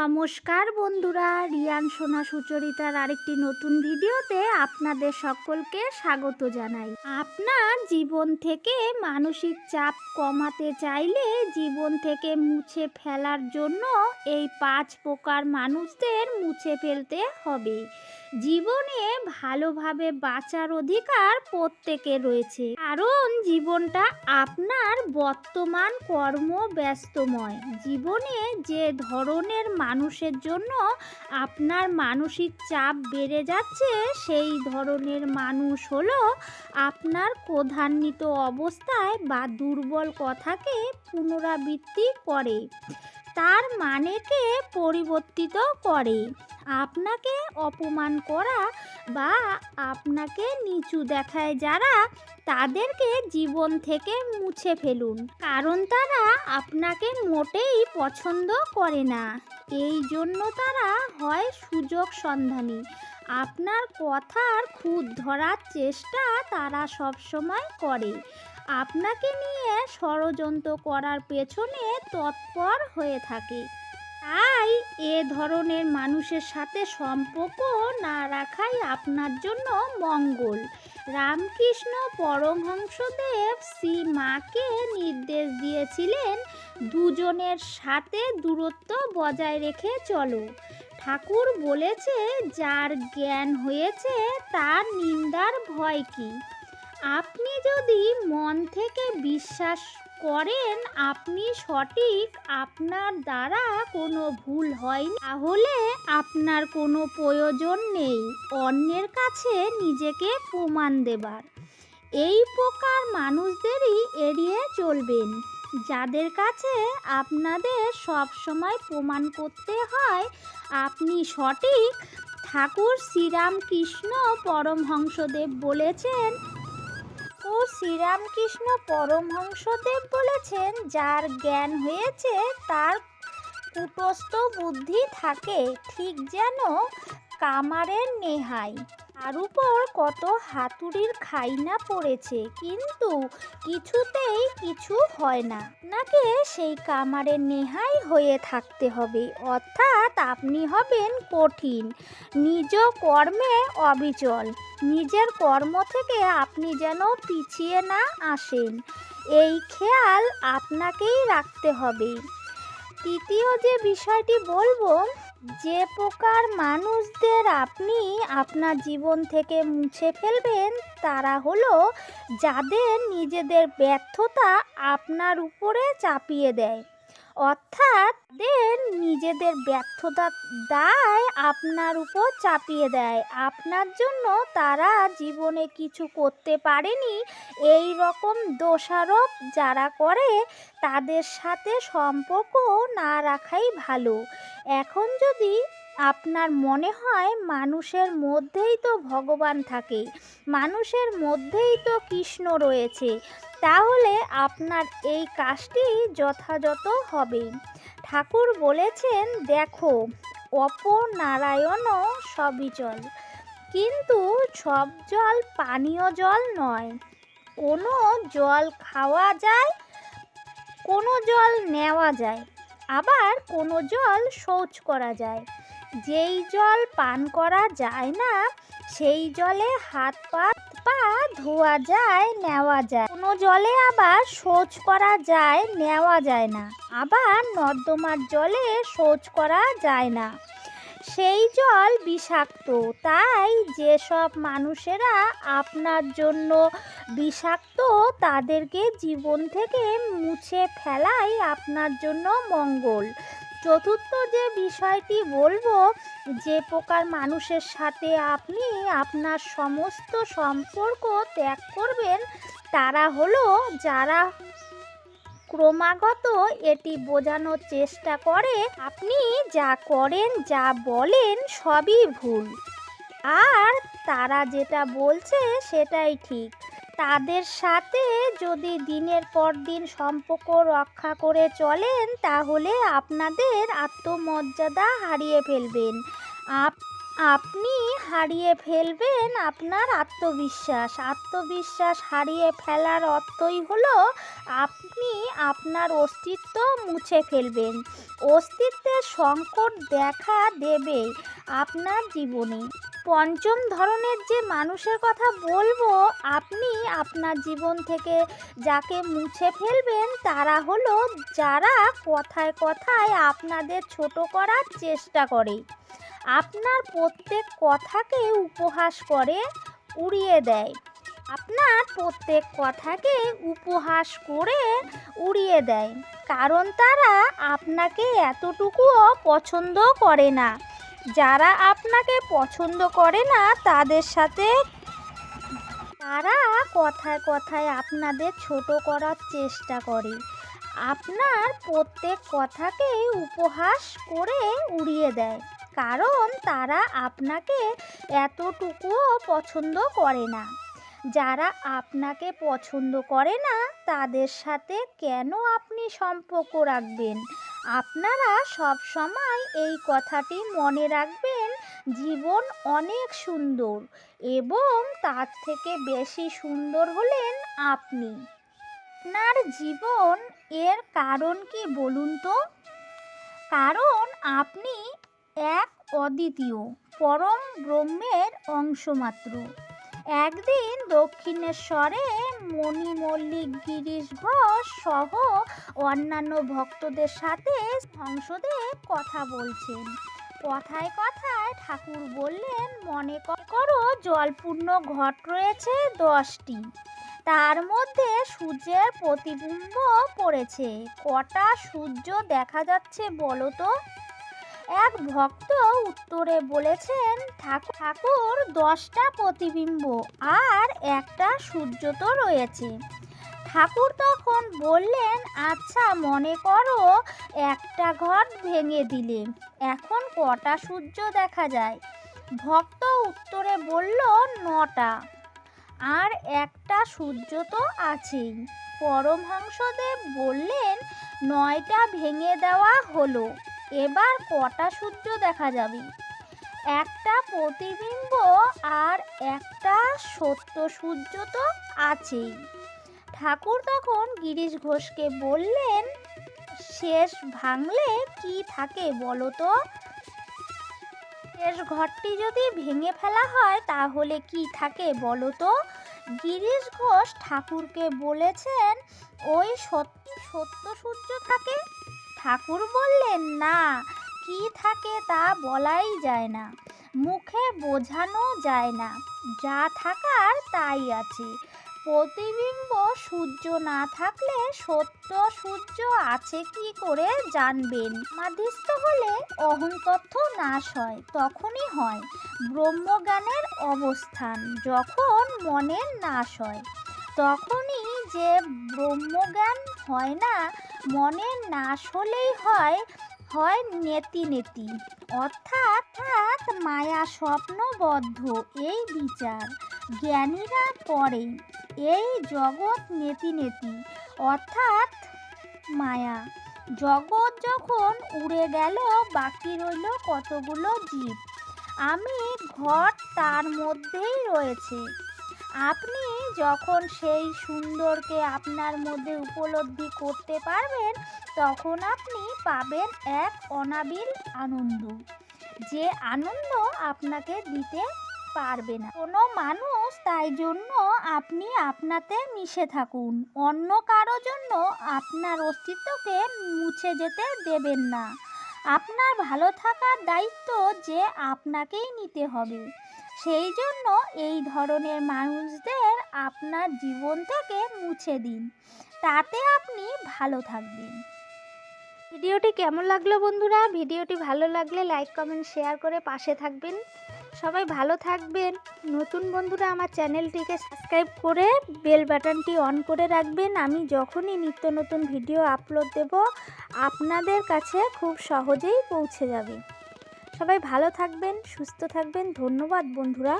নমস্কার বন্ধুরা, রিয়ান, সোনা, সুচরিতার আরেকটি নতুন ভিডিওতে আপনাদের সকলকে স্বাগত জানাই। আপনার জীবন থেকে মানসিক চাপ কমাতে চাইলে জীবন থেকে মুছে ফেলার জন্য এই পাঁচ প্রকার মানুষদের মুছে ফেলতে হবে। জীবনে ভালোভাবে বাঁচার অধিকার প্রত্যেকের রয়েছে। কারণ জীবনটা আপনার বর্তমান কর্ম ব্যস্তময় জীবনে যে ধরনের মানুষের জন্য আপনার মানসিক চাপ বেড়ে যাচ্ছে, সেই ধরনের মানুষ হলো আপনার ক্রধান্বিত অবস্থায় বা দুর্বল কথাকে পুনরাবৃত্তি করে। তার মানেকে পরিবর্তিত করে। আপনাকে অপমান করা বা আপনাকে নিচু দেখায় যারা তাদেরকে জীবন থেকে মুছে ফেলুন। কারণ তারা আপনাকে মোটেই পছন্দ করে না। এই জন্য তারা হয় সুযোগ সন্ধানী। আপনার কথার খুদ ধরার চেষ্টা তারা সবসময় করে। আপনাকে নিয়ে ষড়যন্ত্র করার পেছনে তৎপর হয়ে থাকে। তাই এ ধরনের মানুষের সাথে সম্পর্ক না রাখাই আপনার জন্য মঙ্গল। রামকৃষ্ণ পরমহংসদেব শ্রী মাকে নির্দেশ দিয়েছিলেন দুজনের সাথে দূরত্ব বজায় রেখে চলো। ঠাকুর বলেছে, যার জ্ঞান হয়েছে, তার নিন্দার ভয় কি? আপনি যদি মন থেকে বিশ্বাস করেন, আপনি সঠিক, আপনার দ্বারা কোনো ভুল হয়নি। তাহলে আপনার কোনো প্রয়োজন নেই। অন্যের কাছে নিজেকে প্রমাণ দেবার। এই প্রকার মানুষদেরই এড়িয়ে চলবেন। যাদের কাছে আপনাদের সব সময় প্রমাণ করতে হয়, আপনি সঠিক। ঠাকুর শ্রীরামকৃষ্ণ পরমহংসদেব বলেছেন ও শ্রীরামকৃষ্ণ পরমহংসদেব বলেছেন, যার জ্ঞান হয়েছে, তার কুটস্থ বুদ্ধি থাকে, ঠিক যেন কামারের নেহাই। তার উপর কত হাতুড়ির খাইনা পড়েছে, কিন্তু কিছুতেই কিছু হয় না। আপনাকে সেই কামারে নেহাই হয়ে থাকতে হবে, অর্থাৎ আপনি হবেন কঠিন। নিজ কর্মে অবিচল। নিজের কর্ম থেকে আপনি যেন পিছিয়ে না আসেন, এই খেয়াল আপনাকেই রাখতে হবে। তৃতীয় যে বিষয়টি বলব যে প্রকার মানুষদের আপনি আপনার জীবন থেকে মুছে ফেলবেন, তারা হলো যাদের নিজেদের ব্যর্থতা আপনার উপরে চাপিয়ে দেয়। অর্থাৎ নিজেদের ব্যর্থতার দায় আপনার উপর চাপিয়ে দেয়। আপনার জন্য তারা জীবনে কিছু করতে পারেনি। এই রকম দোষারোপ যারা করে, তাদের সাথে সম্পর্ক না রাখাই ভালো। এখন যদি আপনার মনে হয় মানুষের মধ্যেই তো ভগবান থাকে মানুষের মধ্যেই তো কৃষ্ণ রয়েছে, তাহলে আপনার এই কাজটি যথাযথ হবে। ঠাকুর বলেছেন, দেখো অপনারায়ণ সবই জল, কিন্তু সব জল পানীয় জল নয়। কোনো জল খাওয়া যায়, কোনো জল নেওয়া যায়, আবার কোনো জল শৌচ করা যায়। যেই জল পান করা যায় না, সেই জলে হাত পা পা ধোয়া যায়, নেওয়া যায়। কোনো জলে আবার শৌচ করা যায়, নেওয়া যায় না। আবার নর্দমার জলে শৌচ করা যায় না। সেই জল বিষাক্ত। তাই যেসব মানুষেরা আপনার জন্য বিষাক্ত, তাদেরকে জীবন থেকে মুছে ফেলাই আপনার জন্য মঙ্গল। চতুর্থ যে বিষয়টি বলব, যে প্রকার মানুষের সাথে আপনি আপনার সমস্ত সম্পর্ক ত্যাগ করবেন, তারা হলো যারা ক্রমাগত এটি বোঝানোর চেষ্টা করে, আপনি যা করেন, যা বলেন সবই ভুল। আর তারা যেটা বলছে সেটাই ঠিক। তাদের সাথে যদি দিনের পর দিন সম্পর্ক রক্ষা করে চলেন, তাহলে আপনাদের আত্মমর্যাদা হারিয়ে ফেলবেন। আপ, আপনি হারিয়ে ফেলবেন আপনার আত্মবিশ্বাস। আত্মবিশ্বাস হারিয়ে ফেলার অর্থই হলো আপনি আপনার অস্তিত্ব মুছে ফেলবেন। অস্তিত্বের সংকট দেখা দেবে আপনার জীবনে। পঞ্চম ধরনের যে মানুষের কথা বলব, আপনি আপনার জীবন থেকে যাকে মুছে ফেলবেন, তারা হলো যারা কথায় কথায় আপনাদের ছোট করার চেষ্টা করে। আপনার প্রত্যেক কথাকে উপহাস করে, উড়িয়ে দেয়। আপনার প্রত্যেক কথাকে উপহাস করে, উড়িয়ে দেয়। কারণ তারা আপনাকে এতটুকুও পছন্দ করে না। যারা আপনাকে পছন্দ করে না তাদের সাথে তারা কথায় কথায় আপনাদের ছোট করার চেষ্টা করে। আপনার প্রত্যেক কথাকেই উপহাস করে উড়িয়ে দেয়, কারণ তারা আপনাকে এতটুকুও পছন্দ করে না। যারা আপনাকে পছন্দ করে না, তাদের সাথে কেন আপনি সম্পর্ক রাখবেন? আপনারা সব সময় এই কথাটি মনে রাখবেন, জীবন অনেক সুন্দর এবং তার থেকে বেশি সুন্দর হলেন আপনি। আপনার জীবন এর কারণ কি বলুন তো? কারণ আপনি এক অদ্বিতীয়, পরম ব্রহ্মের অংশমাত্র। একদিন দক্ষিণেশ্বরে মণি মল্লিক গিরিশ ঘোষ সহ অন্যান্য ভক্তদের সাথে সংসদে কথা বলছেন। কথায় কথায় ঠাকুর বললেন, মনে করো, জলপূর্ণ ঘট রয়েছে দশটি। তার মধ্যে সূর্যের প্রতিবিম্ব পড়েছে। কটা সূর্য দেখা যাচ্ছে বলো তো? এক ভক্ত উত্তরে বলেছেন ঠাকুর ঠাকুর, দশটা প্রতিবিম্ব আর একটা সূর্য তো রয়েছে। ঠাকুর তখন বললেন আচ্ছা মনে করো একটা ঘর ভেঙে দিলে। এখন কটা সূর্য দেখা যায়? ভক্ত উত্তরে বলল, নটা। আর একটা সূর্য তো আছেই। পরমহংসদেব বললেন, নয়টা ভেঙে দেওয়া হলো। এবার কটা সূর্য দেখা যাবে? একটা প্রতিবিম্ব আর একটা সত্য সূর্য তো আছেই। ঠাকুর তখন গিরিশ ঘোষকে বললেন, শেষ ভাঙলে কি থাকে বলো তো? শেষ ঘরটি যদি ভেঙে ফেলা হয় তাহলে কি থাকে বলো তো? গিরিশ ঘোষ ঠাকুরকে বলেছেন, ওই সত্যি সূর্য থাকে? ঠাকুর বললেন, না, কি থাকে তা বলাই যায় না, মুখে বোঝানো যায় না, যা থাকার তাই আছে। প্রতিবিম্ব সূর্য না থাকলে সত্য সূর্য আছে কি করে জানবেন? মাধিস্থ হলে অহংতথ্য নাশ হয়, তখনই হয় ব্রহ্মজ্ঞানের অবস্থান, যখন মনের নাশ হয়। তখনই যে ব্রহ্মজ্ঞান হয় না মনের নাশ হলেই হয় হয় নেতি নেতি। অর্থাৎ মায়া স্বপ্নবদ্ধ, এই বিচার। জ্ঞানীরা করে এই জগৎ নেতি নেতি। অর্থাৎ মায়া। জগৎ যখন উড়ে গেল, বাকি রইল কতগুলো জীব। আমি ঘর তার মধ্যেই রয়েছে। আপনি যখন সেই সুন্দরকে আপনার মধ্যে উপলব্ধি করতে পারবেন, তখন আপনি পাবেন এক অনাবিল আনন্দ। যে আনন্দ আপনাকে দিতে পারবে না। কোনো মানুষ তাই জন্য আপনি আপনাতে মিশে থাকুন। অন্য কারও জন্য আপনার অস্তিত্বকে মুছে যেতে দেবেন না। আপনার ভালো থাকার দায়িত্ব যে আপনাকেই নিতে হবে। সেই জন্য এই ধরনের মানুষদের আপনার জীবন থেকে মুছে দিন। তাতে আপনি ভালো থাকবেন। ভিডিওটি কেমন লাগল বন্ধুরা? ভিডিওটি ভালো লাগলে লাইক কমেন্ট শেয়ার করে পাশে থাকবেন। সবাই ভালো থাকবেন। নতুন বন্ধুরা আমার চ্যানেলটিকে সাবস্ক্রাইব করে বেল বাটনটি অন করে রাখবেন। আমি যখনই নিত্য নতুন ভিডিও আপলোড দেব, আপনাদের কাছে খুব সহজেই পৌঁছে যাবে। সবাই ভালো থাকবেন সুস্থ থাকবেন। ধন্যবাদ বন্ধুরা।